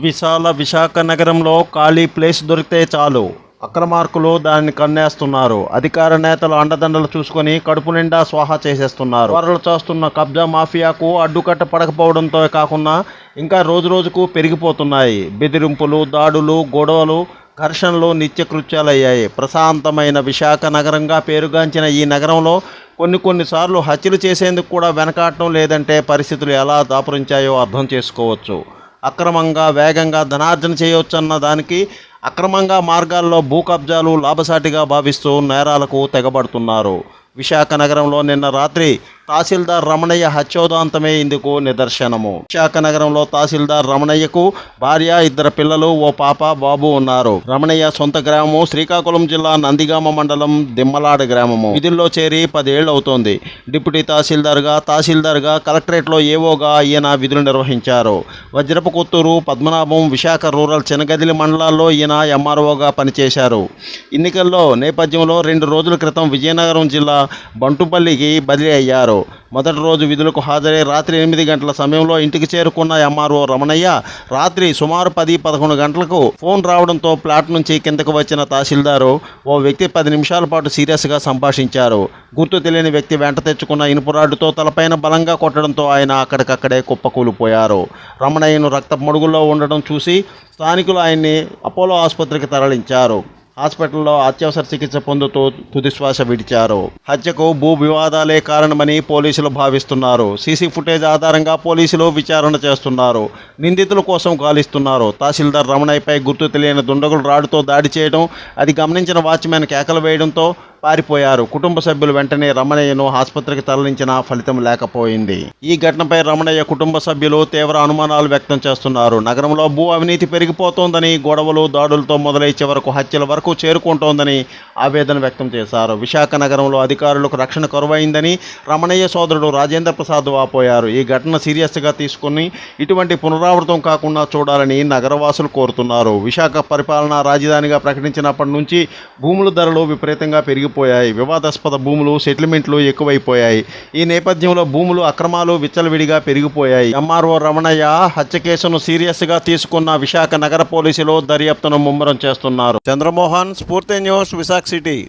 విశాల విశాఖ నగరంలో ఖాళీ ప్లేస్ దొరికితే చాలు. అక్రమార్కులు దాన్ని కన్నేస్తున్నారు. అధికార నేతలు అండదండలు చూసుకొని కడుపు నిండా స్వాహా చేసేస్తున్నారు. వరలు చేస్తున్న కబ్జా మాఫియాకు అడ్డుకట్ట పడకపోవడంతో కాకుండా ఇంకా రోజు రోజుకు పెరిగిపోతున్నాయి. బెదిరింపులు దాడులు గొడవలు ఘర్షణలు నిత్యకృత్యాలయ్యాయి. ప్రశాంతమైన విశాఖ నగరంగా పేరుగాంచిన ఈ నగరంలో కొన్ని కొన్నిసార్లు హత్యలు చేసేందుకు కూడా వెనకాడటం లేదంటే పరిస్థితులు ఎలా దాపురించాయో అర్థం చేసుకోవచ్చు. అక్రమంగా వేగంగా ధనార్జన చేయవచ్చన్న దానికి అక్రమంగా మార్గాల్లో భూ కబ్జాలు లాభసాటిగా భావిస్తూ నేరాలకు తెగబడుతున్నారు. విశాఖ నగరంలో నిన్న రాత్రి తహసీల్దార్ రమణయ్య హత్యోదాంతమే ఇందుకు నిదర్శనము. విశాఖ నగరంలో తహసీల్దార్ రమణయ్యకు భార్య ఇద్దరు పిల్లలు ఓ పాప బాబు ఉన్నారు. రమణయ్య సొంత గ్రామము శ్రీకాకుళం జిల్లా నందిగామ మండలం దిమ్మలాడ గ్రామము. విధుల్లో చేరి పదేళ్ళు అవుతోంది డిప్యూటీ తహసీల్దార్గా తహసీల్దార్గా కలెక్టరేట్లో ఏవోగా ఈయన విధులు నిర్వహించారు. వజ్రపు కొత్తూరు పద్మనాభం విశాఖ రూరల్ చినగదిలి మండలాల్లో ఈయన ఎంఆర్ఓగా పనిచేశారు. ఎన్నికల్లో నేపథ్యంలో రెండు రోజుల క్రితం విజయనగరం జిల్లా బంటుపల్లికి బదిలీ అయ్యారు. మొదటి రోజు విధులకు హాజరై రాత్రి ఎనిమిది గంటల సమయంలో ఇంటికి చేరుకున్న ఎంఆర్ఓ రమణయ్య రాత్రి సుమారు పది పదకొండు గంటలకు ఫోన్ రావడంతో ప్లాట్ నుంచి కిందకు వచ్చిన తహసీల్దారు ఓ వ్యక్తి పది నిమిషాల పాటు సీరియస్గా సంభాషించారు. గుర్తు తెలియని వ్యక్తి వెంట తెచ్చుకున్న ఇనుపురాడుతో తలపైన బలంగా కొట్టడంతో ఆయన అక్కడికక్కడే కుప్పకూలిపోయారు. రమణయ్యను రక్త మడుగుల్లో ఉండడం చూసి స్థానికులు ఆయన్ని అపోలో ఆసుపత్రికి తరలించారు. హాస్పిటల్లో అత్యవసర చికిత్స పొందుతూ తుదిశ్వాస విడిచారు. హత్యకు భూ వివాదాలే కారణమని పోలీసులు భావిస్తున్నారు. సీసీ ఫుటేజ్ ఆధారంగా పోలీసులు విచారణ చేస్తున్నారు. నిందితుల కోసం గాలిస్తున్నారు. తహసీల్దార్ రమణయ్యపై గుర్తు తెలియని దుండగులు రాడుతో దాడి చేయడం అది గమనించిన వాచ్మెన్ కేకలు వేయడంతో పారిపోయారు. కుటుంబ సభ్యులు వెంటనే రమణయ్యను ఆసుపత్రికి తరలించిన ఫలితం లేకపోయింది. ఈ ఘటనపై రమణయ్య కుటుంబ సభ్యులు తీవ్ర అనుమానాలు వ్యక్తం చేస్తున్నారు. నగరంలో భూ అవినీతి పెరిగిపోతోందని గొడవలు దాడులతో మొదలై చివరకు హత్యల వరకు చేరుకుంటోందని ఆవేదన వ్యక్తం చేశారు. విశాఖ నగరంలో అధికారులకు రక్షణ కరువైందని రమణయ్య సోదరుడు రాజేంద్ర ప్రసాద్ వాపోయారు. ఈ ఘటన సీరియస్గా తీసుకుని ఇటువంటి పునరావృతం కాకుండా చూడాలని నగరవాసులు కోరుతున్నారు. విశాఖ పరిపాలనా రాజధానిగా ప్రకటించినప్పటి నుంచి భూముల ధరలు విపరీతంగా పెరిగిపోయాయి వివాదాస్పద భూములు సెటిల్మెంట్లు ఎక్కువైపోయాయి. ఈ నేపథ్యంలో భూములు అక్రమాలు విచ్చలవిడిగా పెరిగిపోయాయి. ఎంఆర్ఓ రమణయ్య హత్య కేసును సీరియస్గా తీసుకున్న విశాఖ నగర పోలీసులు దర్యాప్తును ముమ్మరం చేస్తున్నారు. Chandramohan Spoorthi News Visakha city.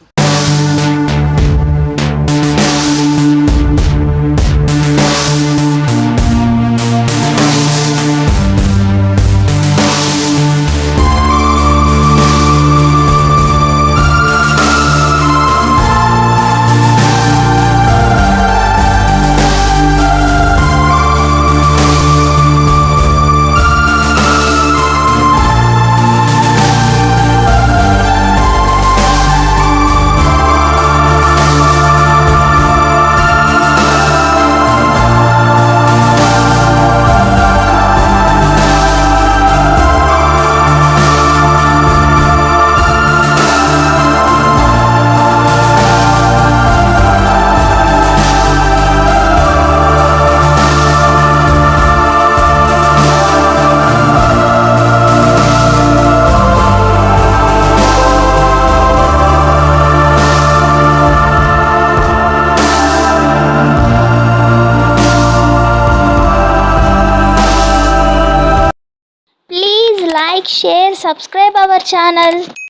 Like, share, subscribe our channel.